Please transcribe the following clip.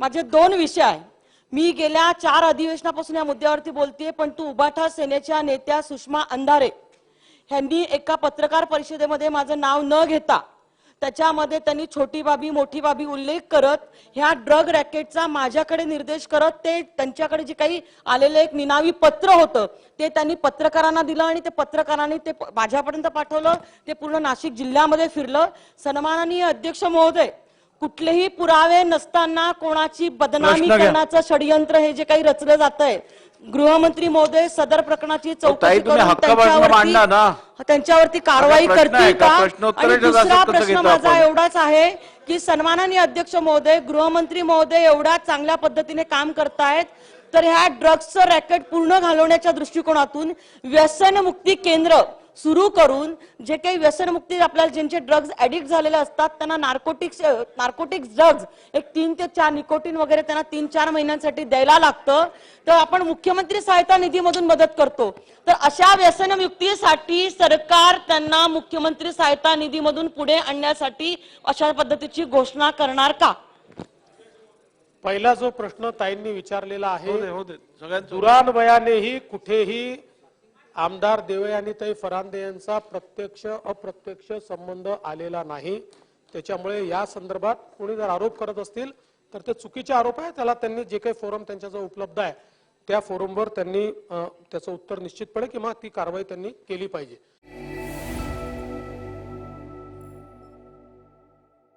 माझे दोन विषय आहे. मी गेल्या चार अधिवेशनापासून या मुद्द्यावरती बोलतेय पण तू उबाठा सेनेच्या नेत्या सुषमा अंधारे. ह्यांनी एका पत्रकार परिषदेमध्ये माझं नाव न घेता त्याच्यामध्ये त्यांनी छोटी बाबी मोठी बाबी उल्लेख करत ह्या ड्रग रॅकेटचा माझ्याकडे निर्देश करत ते त्यांच्याकडे जे काही आलेलं एक निनावी पत्र होतं ते त्यांनी पत्रकारांना दिलं आणि ते पत्रकारांनी ते माझ्यापर्यंत पाठवलं ते पूर्ण नाशिक जिल्ह्यामध्ये फिरलं. सन्माननीय अध्यक्ष महोदय कुठलेही पुरावे नसताना कोणाची बदनामी. करण्याचं षडयंत्र हे जे काही रचलं जात आहे गृहमंत्री महोदय सदर प्रकरणाची चौकशी करून हक्कापासून मांडा ना. त्यांच्यावरी कारवाई करतील का? आणि दुसरा प्रश्न माझा? एवढाच आहे की सन्माननीय अध्यक्ष महोदय गृहमंत्री महोदय एवढ्या चांगल्या पद्धतीने काम करतायत तर ह्या ड्रग्सचं रॅकेट पूर्ण घालवण्याच्या दृष्टिकोनातून व्यसनमुक्ती केंद्र सुरू करून जे काही व्यसनमुक्ती आपल्याला ज्यांचे ड्रग्ज ऍडिक्ट झालेले असतात त्यांना नार्कोटिक्स नार्कोटिक्स ड्रग्ज एक तीन ते चार निकोटीन वगैरे त्यांना तीन चार महिन्यांसाठी द्यायला लागतं. तर आपण मुख्यमंत्री सहायता निधीमधून मदत करतो. तर अशा व्यसनमुक्तीसाठी सरकार त्यांना मुख्यमंत्री सहायता निधीमधून पुढे आणण्यासाठी अशा पद्धतीची घोषणा करणार का? पहिला जो प्रश्न ताईंनी विचारलेला आहे हो दे सगळ्यांचं आमदार देवे आणि तई फरांदे यांचा प्रत्यक्ष अप्रत्यक्ष संबंध आलेला नाही. त्याच्यामुळे या संदर्भात कोणी जर आरोप करत असतील तर ते चुकीचे आरोप आहे त्याला त्यांनी जे काही फोरम त्यांच्याजवळ उपलब्ध आहे त्या फोरमवर त्यांनी त्याचं उत्तर निश्चितपणे किंवा ती कारवाई त्यांनी केली पाहिजे.